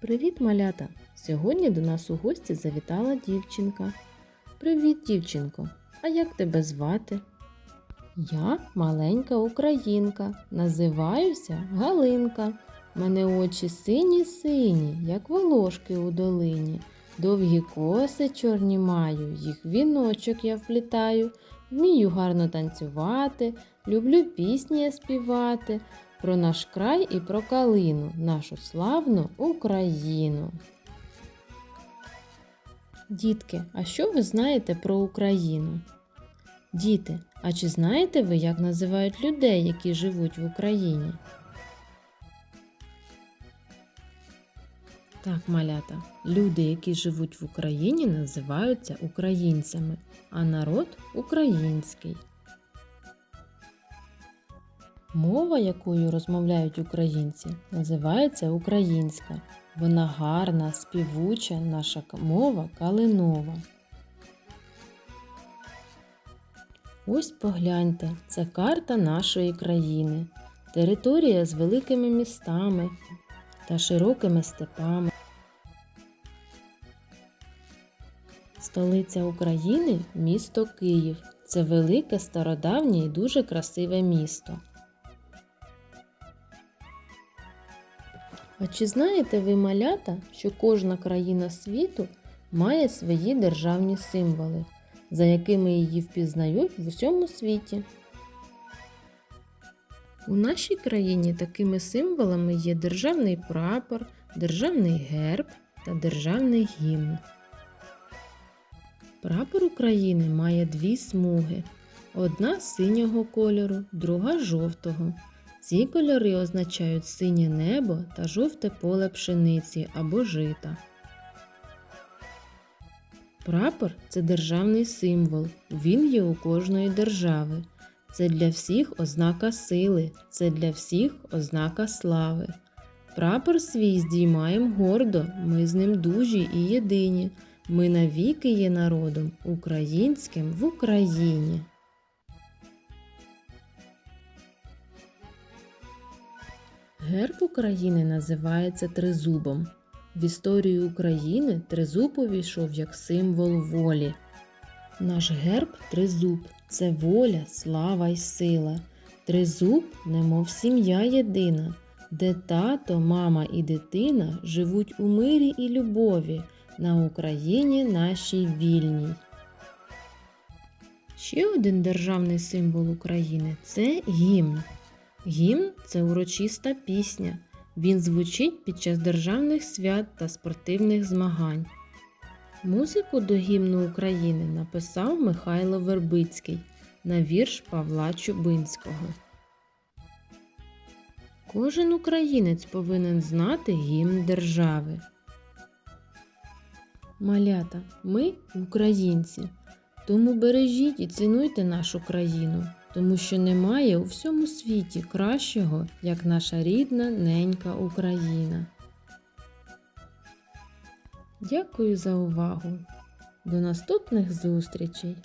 Привіт, малята! Сьогодні до нас у гості завітала дівчинка. Привіт, дівчинко! А як тебе звати? Я маленька українка, називаюся Галинка. Мене очі сині-сині, як волошки у долині. Довгі коси чорні маю, їх віночок я вплітаю. Вмію гарно танцювати, люблю пісні співати про наш край і про калину, нашу славну Україну. Дітки, а що ви знаєте про Україну? Діти, а чи знаєте ви, як називають людей, які живуть в Україні? Так, малята, люди, які живуть в Україні, називаються українцями, а народ український. Мова, якою розмовляють українці, називається українська. Вона гарна, співуча, наша мова калинова. Ось погляньте, це карта нашої країни. Територія з великими містами та широкими степами. Столиця України місто Київ. Це велике, стародавнє і дуже красиве місто. А чи знаєте ви, малята, що кожна країна світу має свої державні символи, за якими її впізнають в усьому світі? У нашій країні такими символами є державний прапор, державний герб та державний гімн. Прапор України має дві смуги: одна синього кольору, друга жовтого. Ці кольори означають синє небо та жовте поле пшениці або жита. Прапор це державний символ. Він є у кожної держави. Це для всіх ознака сили, це для всіх ознака слави. Прапор свій здіймаєм гордо, ми з ним дужі і єдині. Ми навіки є народом українським в Україні. Герб України називається тризубом. В історію України тризуб увійшов як символ волі. Наш герб тризуб це воля, слава й сила. Тризуб, немов сім'я єдина, де тато, мама і дитина живуть у мирі і любові на Україні нашій вільній. Ще один державний символ України це гімн. Гімн це урочиста пісня. Він звучить під час державних свят та спортивних змагань. Музику до гімну України написав Михайло Вербицький на вірш Павла Чубинського. Кожен українець повинен знати гімн держави. Малята, ми українці. Тому бережіть і цінуйте нашу країну, тому що немає у всьому світі кращого, як наша рідна ненька Україна. Дякую за увагу. До наступних зустрічей!